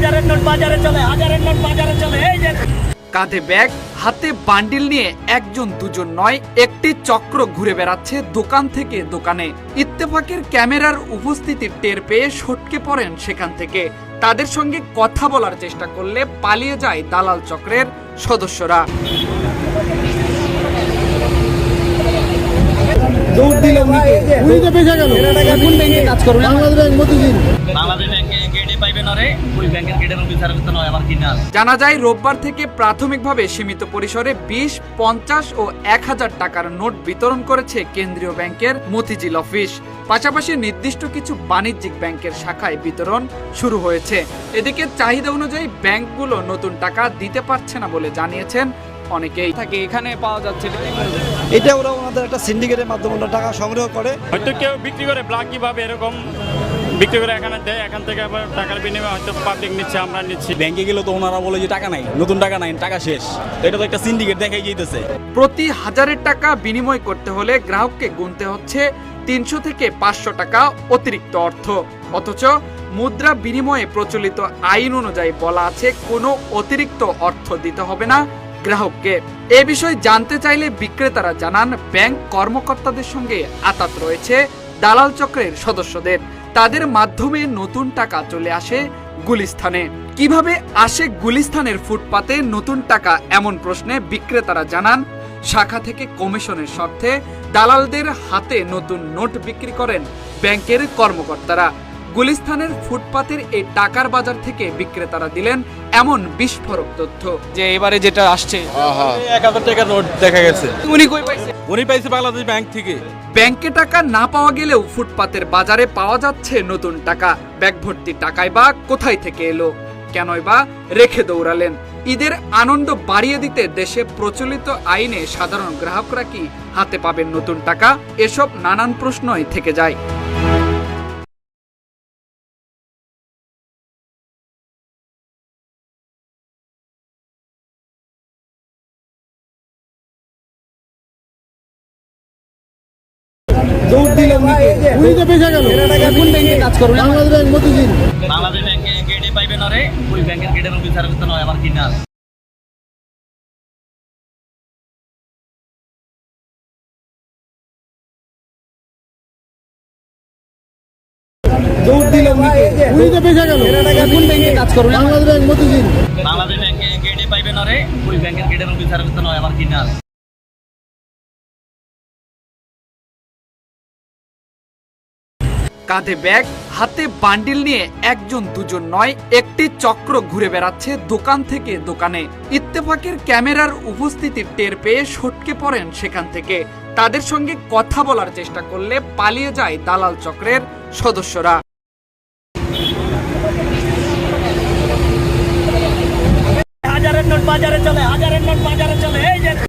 হাজারের নোট বাজারে চলে হাজারের নোট বাজারে চলে এই যে। কাঁধে ব্যাগ হাতে বান্ডিল নিয়ে একজন দুজন নয় একটি চক্র ঘুরে বেড়াচ্ছে দোকান থেকে দোকানে। ইত্তেফাকের ক্যামেরার উপস্থিতি টের পেয়ে সটকে পড়েন সেখান থেকে। তাদের সঙ্গে কথা বলার চেষ্টা করলে পালিয়ে যায় দালাল চক্রের সদস্যরা। দৌড় দিলাম নিতে উনি তো বেঁচে গেল। কোন ব্যাংকে কাজ করবেন বাংলাদেশ ব্যাংক মতিঝিল বাংলাদেশ ব্যাংকে গেটে পাইবেন ওই ব্যাংকের গেটের অফিসার তো নয় আমার কিনা জানা যায় রোববার থেকে প্রাথমিকভাবে সীমিত পরিসরে বিশ পঞ্চাশ ও এক হাজার টাকার নোট বিতরণ করেছে কেন্দ্রীয় ব্যাংকের মতিঝিল অফিস। পাশাপাশি নির্দিষ্ট কিছু বাণিজ্যিক ব্যাংকের শাখায় বিতরণ শুরু হয়েছে। এদিকে চাহিদা অনুযায়ী ব্যাংকগুলো নতুন টাকা দিতে পারছে না বলে জানিয়েছেন অনেকেই। থাকে এখানে পাওয়া যাচ্ছে। এটা ওরা ওনাদের একটা সিন্ডিকেটের মাধ্যমে টাকা সংগ্রহ করে। হয়তো কেউ বিক্রি করে ব্ল্যাক কীভাবে এরকম বিক্রি করে এখানে দেয় এখান থেকে আবার টাকার বিনিময়ে হয়তো পাবলিক নিচ্ছে আমরা নিচ্ছি। ব্যাংকে গেলে তো ওনারা বলে যে টাকা নাই নতুন টাকা নাই টাকা শেষ। তো এটা তো একটা সিন্ডিকেট দেখাই যেতেছে প্রতি হাজারের টাকা বিনিময় করতে হলে গ্রাহককে গুনতে হচ্ছে তিনশো থেকে পাঁচশো টাকা অতিরিক্ত অর্থ। অথচ মুদ্রা বিনিময়ে প্রচলিত আইন অনুযায়ী বলা আছে কোনো অতিরিক্ত অর্থ দিতে হবে না গ্রাহককে। এ বিষয়ে জানতে চাইলে বিক্রেতারা জানান ব্যাংক কর্মকর্তাদের সঙ্গে আতাত রয়েছে দালাল চক্রের সদস্যদের। তাদের মাধ্যমে নতুন টাকা চলে আসে গুলিস্থানে। কীভাবে আসে গুলিস্থানের ফুটপাতে নতুন টাকা এমন প্রশ্নে বিক্রেতারা জানান, শাখা থেকে কমিশনের স্বার্থে দালালদের হাতে নতুন নোট বিক্রি করেন ব্যাংকের কর্মকর্তারা। গুলিস্থানের ফুটপাতের এই টাকার বাজার থেকে বিক্রেতারা দিলেন এমন বিস্ফোরক তথ্য। যে এবারে যেটা আসছে। এক হাজার টাকার নোট দেখা গেছে। উনি কই পাইছে? উনি পাইছে বাংলাদেশ ব্যাংক থেকে। ব্যাংকে টাকা না পাওয়া গেলেও ফুটপাতের বাজারে পাওয়া যাচ্ছে নতুন টাকা। ব্যাগ ভর্তি টাকায় বা কোথায় থেকে এলো? কেনই বা রেখে দৌড়ালেন। ঈদের আনন্দ বাড়িয়ে দিতে দেশে প্রচলিত আইনে সাধারণ গ্রাহকরা কি হাতে পাবেন নতুন টাকা? এসব নানান প্রশ্নই থেকে যায়। দৌড় দিলাম নিতে। উনি তো বেঁচে গেল। কোন ব্যাংকে কাজ করবেন বাংলাদেশ ব্যাংক মতিঝিল বাংলাদেশ ব্যাংকে গেটে পাইবেন আরে ওই ব্যাংকের গেটের অফিসার তো নয় আমার কিনা দৌড় দিলাম নিতে। উনি তো বেঁচে গেল। কোন ব্যাংকে কাজ করবেন বাংলাদেশ ব্যাংক মতিঝিল বাংলাদেশ ব্যাংকে গেটে পাইবেন আরে ওই ব্যাংকের গেটের অফিসার তো নয় আমার কিনা কাঁধে ব্যাগ, হাতে বান্ডিল নিয়ে একজন দুজন নয়, একটি চক্র ঘুরে বেড়াচ্ছে দোকান থেকে দোকানে। ইত্তেফাকের ক্যামেরার উপস্থিতি টের পেয়ে সটকে পড়েন সেখান থেকে। তাদের সঙ্গে কথা বলার চেষ্টা করলে পালিয়ে যায় দালাল চক্রের সদস্যরা। বাজারে চলে, হাজারের নোট বাজারে